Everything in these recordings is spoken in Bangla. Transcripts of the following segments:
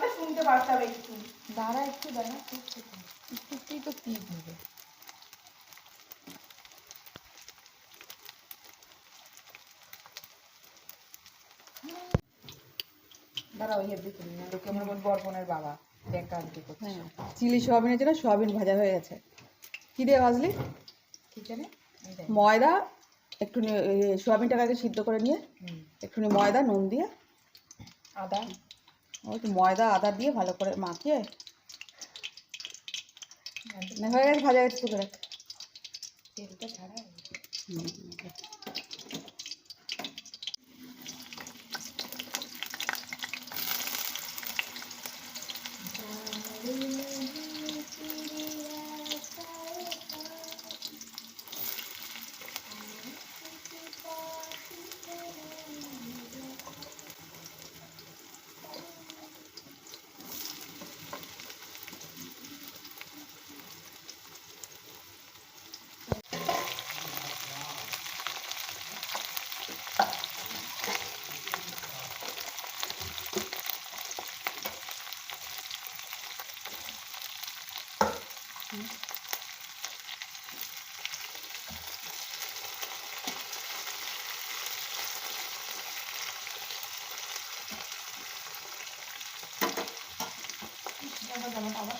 গানটা শুনতে পারতাম একটু। দাঁড়া একটু দাঁড়া একটুতেই তো ক্লিপ হবে? দাঁড়াও হেব্বি করি না লোকে আমার বোন বরপনের বাবা ব্যাংক আনতে করছে। হ্যাঁ চিলি সোয়াবিনের জন্য সোয়াবিন ভাজা হয়ে গেছে। কী দিয়ে ভাজলি? ময়দা একটু সোয়াবিনটাকে আগে সিদ্ধ করে নিয়ে। একটুখানি ময়দা নুন দিয়ে আদা। ওই তো ময়দা আদা দিয়ে ভালো করে মাখিয়ে হয়ে গেছে ভাজা গেছে করে। রাখ তেলটা ছাড়া ですね。那咱们把它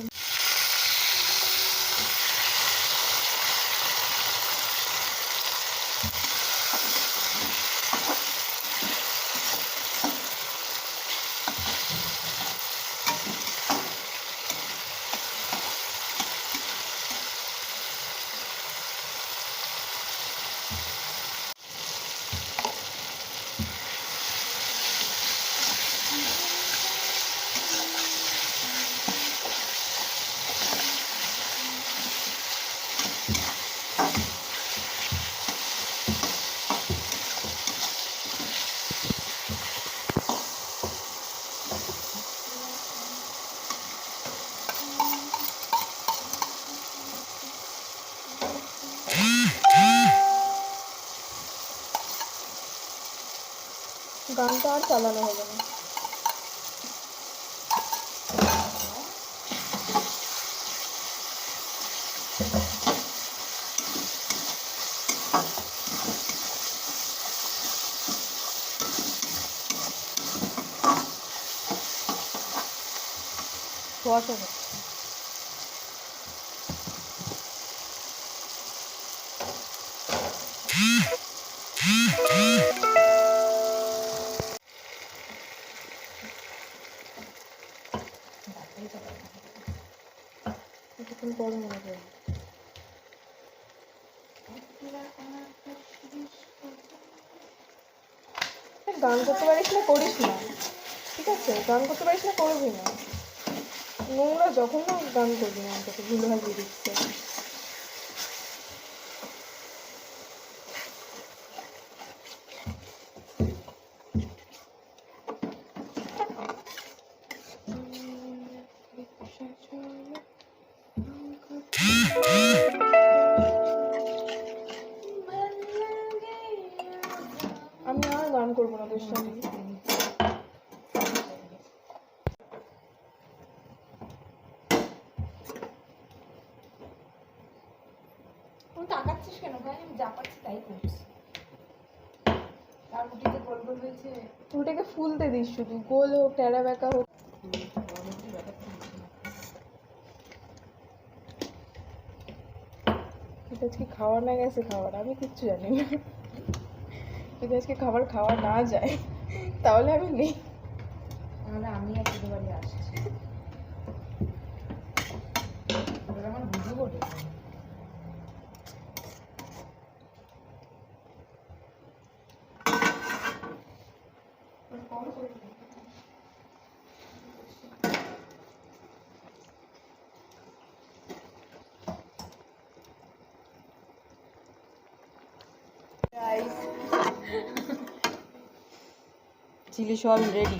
炒。গানটা আর চালানো হবে না। কুয়াশা হচ্ছে কিছুক্ষণ পর করব গান করতে পারিস না করিস না, ঠিক আছে? গান করতে পারিস না করবি না। নোংরা যখন না গান করবি না অন্তত ভুলভাল দিচ্ছে। আমি আর গান করব না তোর সঙ্গে তাকাচ্ছিস কেন ভাই? আমি যা পাচ্ছি তাই করছি। তার মুটিতে গোল গোল হয়েছে চুলটাকে ফুলতে দিস শুধু গোল হোক টেরা বেঁকা হোক। এটা আজকে খাওয়া না গেছে খাবার আমি কিচ্ছু জানি না। যদি আজকে খাবার খাওয়া না যায়, তাহলে আমি নেই। তাহলে আমি আর বাড়ি আসছি। চিলি সল রেডি